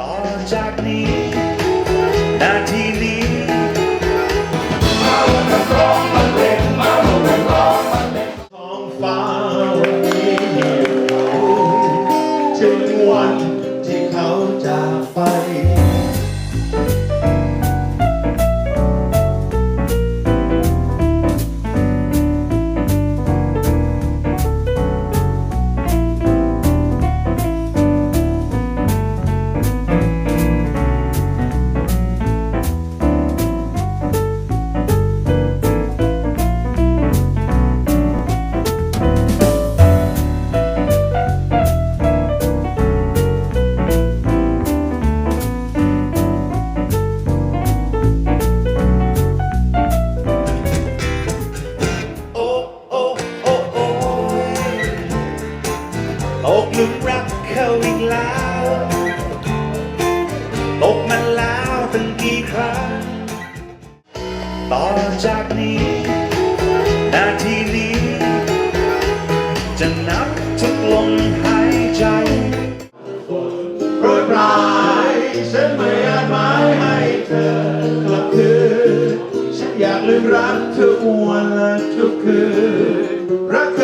ต่อจากนี้นาทีนี้มาวันละร้องมาเล่นมาวันละร้องมาเล่นท้องฟ้าวันนี้ถึงวันที่เขาจากไป กลุมรักเขาอีกแล้วตกมันแล้วตั้งกี่ครั้ง ต่อจากนี้ นาทีนี้ จะนับทุกลมหายใจโปรดปรายฉันไม่อาจหมายให้เธอกลับคืน ฉันอยากลืมรักทุกวันและทุกคืนรักเคย